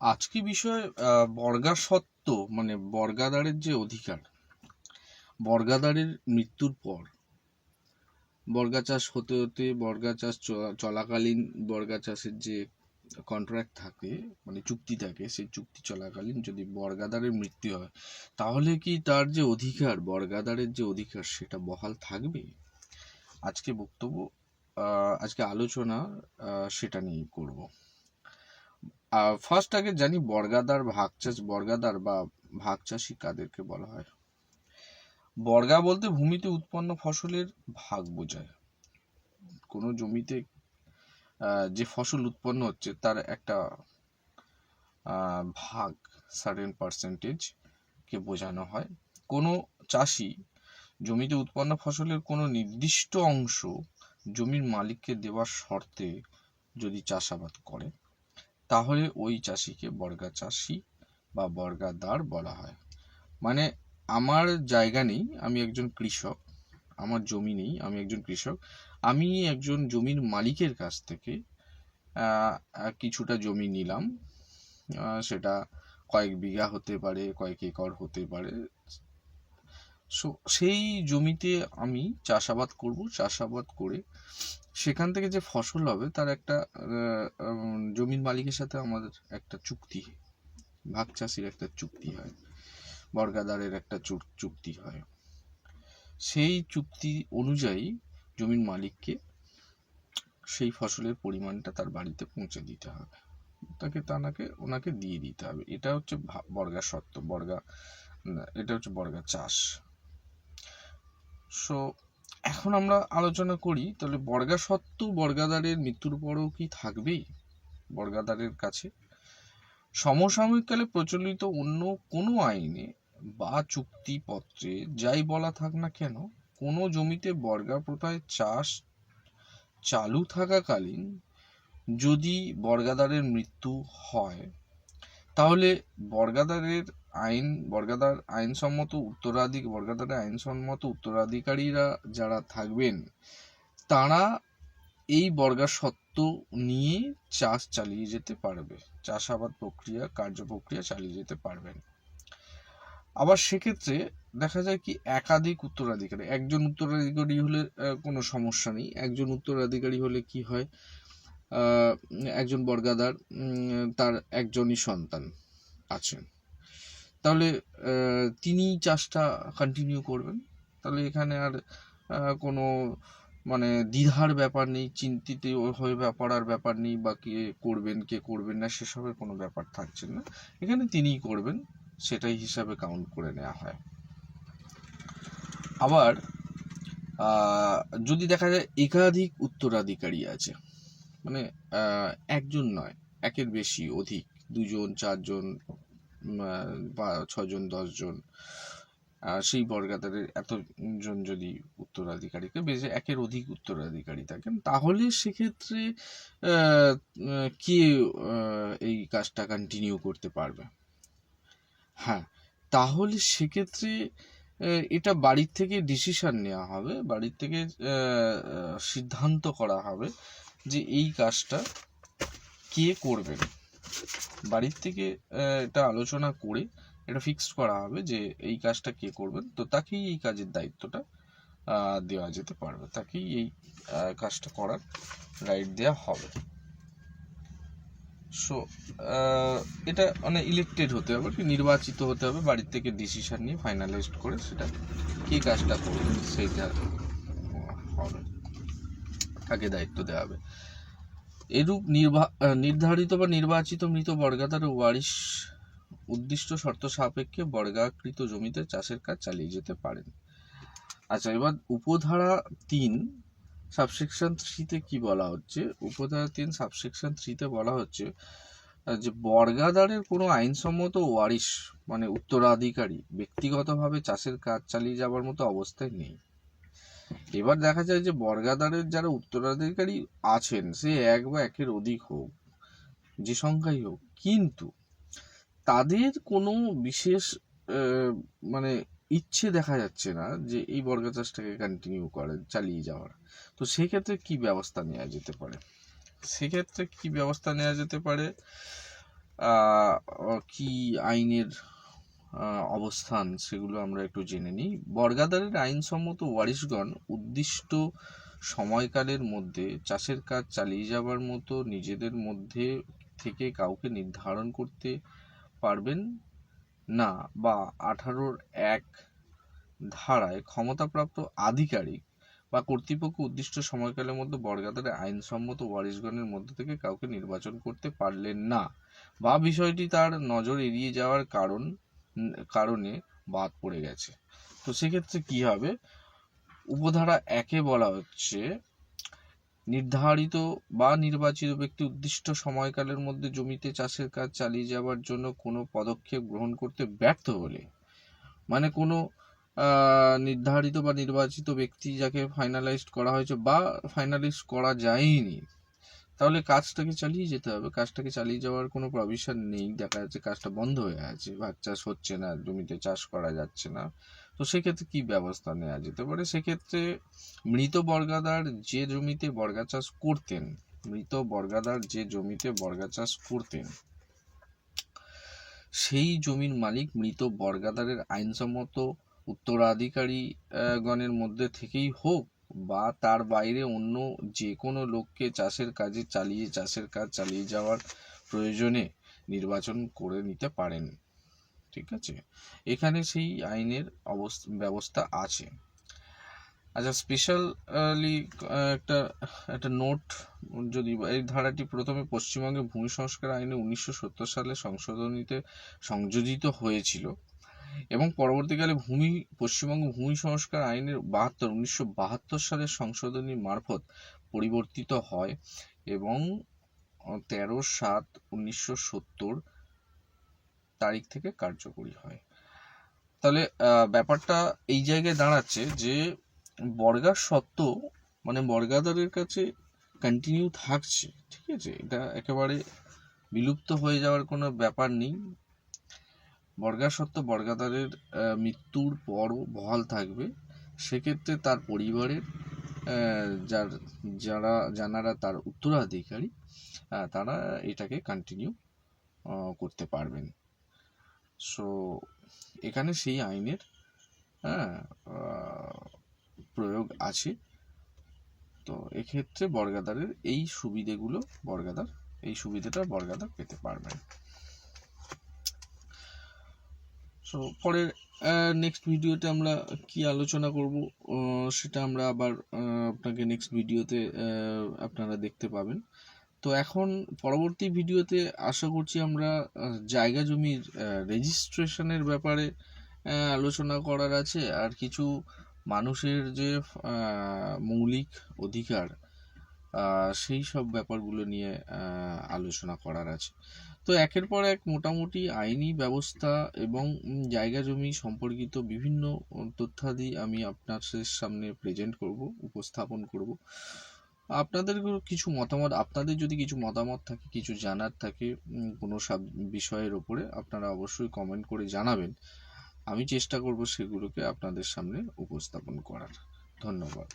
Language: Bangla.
আজকে বিষয় বর্গা সত্ত্ব মানে বর্গাদারের যে অধিকার, বর্গাদারের মৃত্যুর পর, বর্গা চাষ হতে হতে, বর্গা চাষ চলাকালীন বর্গা চাষের যে কন্ট্রাক্ট থাকে মানে চুক্তি থাকে, সেই চুক্তি চলাকালীন যদি বর্গাদারের মৃত্যু হয়, তাহলে কি তার যে অধিকার, বর্গাদারের যে অধিকার, সেটা বহাল থাকবে? আজকে বক্তব্য আজকে আলোচনা সেটা নিয়েই করব। ফার্স্ট আগে জানি বর্গাদার ভাগ চাষ বর্গাদার বা ভাগ চাষি কাদেরকে বলা হয়। বর্গা বলতে ভূমিতে উৎপন্ন ফসলের ভাগ বোঝায়। কোনো জমিতে যে ফসল উৎপন্ন হচ্ছে তার একটা ভাগ সার্টেন পার্সেন্টেজ কে বোঝানো হয়। কোনো চাষি জমিতে উৎপন্ন ফসলের কোনো নির্দিষ্ট অংশ জমির মালিককে দেওয়ার শর্তে যদি চাষাবাদ করে তাহলে ওই চাষিকে বর্গা চাষি বা বর্গাদার বলা হয়। মানে আমার জায়গা নেই, আমি একজন কৃষক, আমার জমি নেই, আমি একজন কৃষক, আমি একজন জমির মালিকের কাছ থেকে কিছুটা জমি নিলাম সেটা কয়েক বিঘা হতে পারে, কয়েক একর হতে পারে। সো সেই জমিতে আমি চাষাবাদ করব, চাষাবাদ করে সেখান থেকে যে ফসল হবে, তার একটা জমির মালিকের সাথে আমাদের একটা চুক্তি, ভাগ চাষির একটা চুক্তি হয় বর্গাদারের একটা চুক্তি হয়। সেই চুক্তি অনুযায়ী জমির মালিককে সেই ফসলের পরিমাণটা তার বাড়িতে পৌঁছে দিতে হবে। তাকে তানাকে, ওনাকে দিয়ে দিতে হবে। এটা হচ্ছে বর্গা সত্ত্ব, বর্গা এটা হচ্ছে বর্গা চাষ। সো এখন আমরা আলোচনা করি, তাহলে বর্গা সত্ত্ব বর্গাদারের মৃত্যুর পরেও কি থাকবেই বর্গাদারের কাছে? সমসাময়িককালে প্রচলিত অন্য কোনো আইনে বা চুক্তিপত্রে যাই বলা থাক না কেন, কোনো জমিতে বর্গা প্রথায় চাষ চালু থাকাকালীন যদি বর্গাদারের মৃত্যু হয়, তাহলে বর্গাদারের আইন, বর্গাদার আইনসম্মত উত্তরাধিক বর্গাদারের আইনসম্মত উত্তরাধিকারীরা যারা থাকবেন, তারা এই বর্গা সত্ত্ব নিয়ে চাষ চালিয়ে যেতে পারবে, চাষাবাদ প্রক্রিয়া, কার্য প্রক্রিয়া চালিয়ে যেতে পারবেন। আবার সেক্ষেত্রে দেখা যায় কি একাধিক উত্তরাধিকারী, একজন উত্তরাধিকারী হলে কোনো সমস্যা নেই, একজন উত্তরাধিকারী হলে কি হয় একজন বর্গাদার তার একজনই সন্তান আছেন তাহলে তিনি চাষটা কন্টিনিউ করবেন। তাহলে এখানে আর কোনো মানে দ্বিধার ব্যাপার নেই, চিন্তিত হয়ে পড়ার ব্যাপার নেই, বা কে করবেন কে করবেন না, সেসবের কোনো ব্যাপার থাকছে না। এখানে তিনিই করবেন, সেটাই হিসাবে কাউন্ট করে নেওয়া হয়। আবার যদি দেখা যায় একাধিক উত্তরাধিকারী আছে মানে একজন নয়, একের বেশি, অধিক, দুজন, চারজন বা ছজন দশজন। সেই বর্গাদারের এতজন যদি উত্তরাধিকারীকে, বেশি একের অধিক উত্তরাধিকারী থাকেন, তাহলে সেক্ষেত্রে কে এই কাজটা কন্টিনিউ করতে পারবে? হ্যাঁ তাহলে সেক্ষেত্রে এটা বাড়ির থেকে ডিসিশন নেওয়া হবে, বাড়ির থেকে সিদ্ধান্ত করা হবে যে এই কাজটা কে করবেন। বাড়ির থেকে এটা আলোচনা করে এটা ফিক্সড করা হবে যে এই কাজটা কে করবেন। তো তাকেই এই কাজের দায়িত্বটা দেওয়া যেতে পারবে। তাকেই এই কাজটা করার রাইট দেওয়া হবে। সো এটা মানে ইলেক্টেড হতে হবে, কি নির্বাচিত হতে হবে, বাড়ির থেকে ডিসিশন নিয়ে ফাইনালাইজড করে সেটা কি কাজটা করবে সেইটা হবে। তাকে দায়িত্ব দেওয়া হবে। এরূপ নির্ধারিত বা নির্বাচিত মৃত বর্গাদার ওয়ারিশ উদ্দিষ্ট শর্ত সাপেক্ষে বর্গাকৃত জমিতে চাষের কাজ চালিয়ে যেতে পারেন। আচ্ছা এবার উপধারা তিন, সাবসেকশন থ্রিতে কি বলা হচ্ছে? উপধারা তিন, সাবসেকশন থ্রিতে বলা হচ্ছে যে বর্গাদারের কোনো আইনসম্মত ওয়ারিশ মানে উত্তরাধিকারী, ব্যক্তিগতভাবে চাষের কাজ চালিয়ে যাবার মতো অবস্থায় নেই। এবার দেখা যায় যে বর্গাদারের যারা উত্তরাধিকারী আছেন, সে এক বা একের অধিক হোক, যে সংখ্যাই হোক, কিন্তু তাদের কোনো বিশেষ মানে ইচ্ছে দেখা যাচ্ছে না যে এই বর্গা চাষটাকে কন্টিনিউ করে চালিয়ে যাওয়ার। তো সেক্ষেত্রে কি ব্যবস্থা নেওয়া যেতে পারে? সেক্ষেত্রে কি ব্যবস্থা নেওয়া যেতে পারে? কি আইনের অবস্থান সেগুলো আমরা একটু জেনে নিই। বর্গাদারের আইনসম্মত ওয়ারিশগণ উদ্দিষ্ট সময়কালের মধ্যে চাষের কাজ চালিয়ে যাবার মতো নিজেদের মধ্যে থেকে কাউকে নির্ধারণ করতে পারবেন না বা আঠারোর এক ধারায় ক্ষমতাপ্রাপ্ত আধিকারিক বা কর্তৃপক্ষ উদ্দিষ্ট সময়কালের মধ্যে বর্গাদারের আইনসম্মত ওয়ারিশগণের মধ্যে থেকে কাউকে নির্বাচন করতে পারলেন না বা বিষয়টি তার নজর এড়িয়ে যাওয়ার কারণ কারণে বাদ পড়ে গেছে। তো সেক্ষেত্রে কি হবে? উপধারা একে বলা হচ্ছে নির্ধারিত বা নির্বাচিত ব্যক্তি উদ্দিষ্ট সময়কালের মধ্যে জমিতে চাষের কাজ চালিয়ে যাওয়ার জন্য কোনো পদক্ষেপ গ্রহণ করতে ব্যর্থ হলে মানে কোনো নির্ধারিত বা নির্বাচিত ব্যক্তি যাকে ফাইনালাইজড করা হয়েছে বা ফাইনালাইজ করা যায়নি তাহলে কাজটাকে চালিয়ে যেতে হবে। কাজটাকে চালিয়ে যাওয়ার কোনো প্রভিশন নেই। দেখা যাচ্ছে কাজটা বন্ধ হয়ে আছে। ভাগ চাষ হচ্ছে না, জমিতে চাষ করা যাচ্ছে না। তো সেক্ষেত্রে কি ব্যবস্থা নেওয়া যেতে পারে? সেক্ষেত্রে মৃত বর্গাদার যে জমিতে বর্গা চাষ করতেন, মৃত বর্গাদার যে জমিতে বর্গা চাষ করতেন, সেই জমির মালিক মৃত বর্গাদারের আইনসম্মত উত্তরাধিকারী গণের মধ্যে থেকেই হোক বা তার বাইরে অন্য যে কোনো লোককে চাষের কাজে চালিয়ে, চাষের কাজ চালিয়ে যাওয়ার প্রয়োজনে নির্বাচন করে নিতে পারেন। ঠিক আছে? এখানে সেই আইনের অবস্থা ব্যবস্থা আছে। আচ্ছা স্পেশালি একটা একটা নোট যদি, এই ধারাটি প্রথমে পশ্চিমবঙ্গে ভূমি সংস্কার আইনে উনিশশো সত্তর সালে সংশোধনীতে সংযোজিত হয়েছিল। এবং পরবর্তীকালে ভূমি, পশ্চিমবঙ্গ ভূমি সংস্কার আইনের বাহাত্তর, উনিশশো বাহাত্তর সালের সংশোধনী মারফত পরিবর্তিত হয় এবং তেরো সাত উনিশশো সত্তর তারিখ থেকে কার্যকরী হয়। তাহলে ব্যাপারটা এই জায়গায় দাঁড়াচ্ছে যে বর্গার সত্ত্ব মানে বর্গাদারের কাছে কন্টিনিউ থাকছে, ঠিক আছে? এটা একেবারে বিলুপ্ত হয়ে যাওয়ার কোনো ব্যাপার নেই। বর্গা সত্ত্ব বর্গাদারের মৃত্যুর পরও বহাল থাকবে। সেক্ষেত্রে তার পরিবারের যার, যারা, জানারা তার উত্তরাধিকারী তারা এটাকে কন্টিনিউ করতে পারবেন। সো এখানে সেই আইনের হ্যাঁ প্রয়োগ আছে। তো এক্ষেত্রে বর্গাদারের এই সুবিধেগুলো বর্গাদার এই সুবিধাটা বর্গাদার পেতে পারবেন। সো পরের নেক্সট ভিডিওতে আমরা কি আলোচনা করব সেটা আমরা আবার আপনাকে নেক্সট ভিডিওতে আপনারা দেখতে পাবেন। তো এখন পরবর্তী ভিডিওতে আশা করছি আমরা জায়গা জমির রেজিস্ট্রেশনের ব্যাপারে আলোচনা করার আছে। আর কিছু মানুষের যে মৌলিক অধিকার সেই সব ব্যাপারগুলো নিয়ে আলোচনা করার আছে। তো একের পর এক মোটামুটি আইনি ব্যবস্থা এবং জায়গা জমি সম্পর্কিত বিভিন্ন তথ্যাদি আমি আপনাদের সামনে প্রেজেন্ট করব, উপস্থাপন করব। আপনাদের কিছু মতামত, আপনাদের যদি কিছু মতামত থাকে, কিছু জানার থাকে কোনো সব, বিষয়ের ওপরে, আপনারা অবশ্যই কমেন্ট করে জানাবেন। আমি চেষ্টা করব সেগুলোকে আপনাদের সামনে উপস্থাপন করার। ধন্যবাদ।